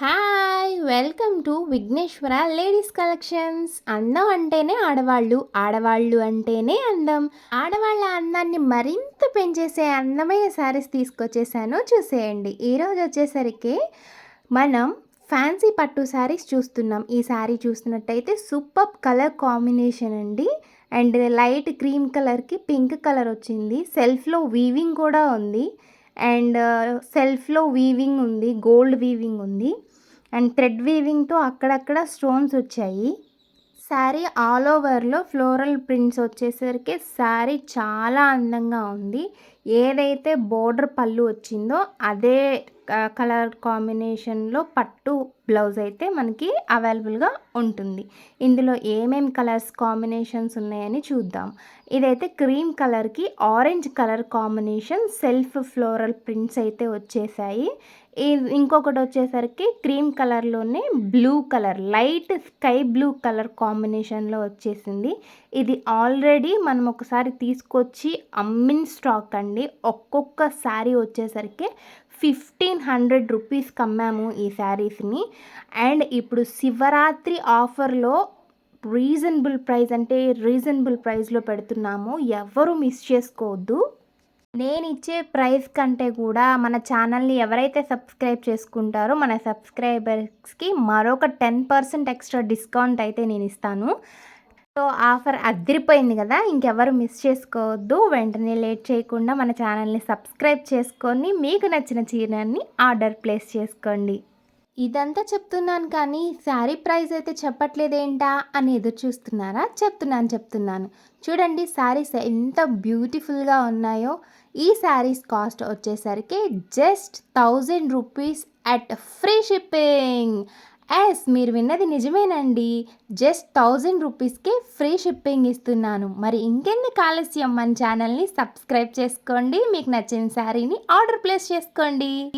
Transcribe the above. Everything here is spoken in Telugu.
Hi welcome to Vigneshwara ladies collections అందం అంటేనే ఆడవాళ్ళు ఆడవాళ్ళు అంటేనే అందం. ఆడవాళ్ళ అందాన్ని మరింత పెంచేసే అందమైన శారీస్ తీసుకొచ్చేసాను. చూసేయండి. ఈరోజు వచ్చేసరికి మనం ఫ్యాన్సీ పట్టు శారీస్ చూస్తున్నాం. ఈ శారీ చూస్తున్నట్టయితే సూపర్ కలర్ కాంబినేషన్ అండి. అండ్ లైట్ క్రీమ్ కలర్కి పింక్ కలర్ వచ్చింది. సెల్ఫ్లో వీవింగ్ కూడా ఉంది. అండ్ సెల్ఫ్లో వీవింగ్ ఉంది గోల్డ్ వీవింగ్ ఉంది. అండ్ థ్రెడ్ వీవింగ్తో అక్కడక్కడ స్టోన్స్ వచ్చాయి. శారీ ఆల్ ఓవర్లో ఫ్లోరల్ ప్రింట్స్ వచ్చేసరికి శారీ చాలా అందంగా ఉంది. ఏదైతే బోర్డర్ పళ్ళు వచ్చిందో అదే కలర్ కాంబినేషన్లో పట్టు బ్లౌజ్ అయితే మనకి అవైలబుల్గా ఉంటుంది. ఇందులో ఏమేమి కలర్స్ కాంబినేషన్స్ ఉన్నాయని చూద్దాం. ఇదైతే క్రీమ్ కలర్కి orange colour combination self floral prints అయితే వచ్చేసాయి. ఇంకొకటి వచ్చేసరికి క్రీమ్ కలర్లోనే blue colour light sky blue colour కాంబినేషన్లో వచ్చేసింది. ఇది ఆల్రెడీ మనం ఒకసారి తీసుకొచ్చి అమ్మిన్ స్టాక్ అండి. ఒక్కొక్క శారీ వచ్చేసరికి ఫిఫ్టీన్ హండ్రెడ్ రూపీస్కి అమ్మాము ఈ శారీస్ని. అండ్ ఇప్పుడు శివరాత్రి ఆఫర్లో రీజనబుల్ ప్రైస్ అంటే రీజనబుల్ ప్రైస్లో పెడుతున్నాము. ఎవరు మిస్ చేసుకోవద్దు. నేను ఇచ్చే ప్రైస్ కంటే కూడా మన ఛానల్ని ఎవరైతే సబ్స్క్రైబ్ చేసుకుంటారో మన సబ్స్క్రైబర్స్కి మరొక టెన్ పర్సెంట్ ఎక్స్ట్రా డిస్కౌంట్ అయితే నేను ఇస్తాను సో ఆఫర్ అదిరిపోయింది కదా ఇంకెవరు మిస్ చేసుకోవద్దు. వెంటనే లేట్ చేయకుండా మన ఛానల్ని సబ్స్క్రైబ్ చేసుకొని మీకు నచ్చిన చీరని ఆర్డర్ ప్లేస్ చేసుకోండి. ఇదంతా చెప్తున్నాను కానీ శారీ ప్రైస్ అయితే చెప్పట్లేదేంటా అని ఎదురు చూస్తున్నారా? చెప్తున్నాను చెప్తున్నాను. చూడండి శారీస్ ఎంత బ్యూటిఫుల్గా ఉన్నాయో. ఈ శారీస్ కాస్ట్ వచ్చేసరికి just thousand rupees at free shipping. Yes మీరు విన్నది నిజమేనండి. జస్ట్ థౌజండ్ రూపీస్కే ఫ్రీ షిప్పింగ్ ఇస్తున్నాను. మరి ఇంకెందుకు ఆలస్యం మన ఛానల్ని సబ్స్క్రైబ్ చేసుకోండి. మీకు నచ్చిన శారీని ఆర్డర్ ప్లేస్ చేసుకోండి.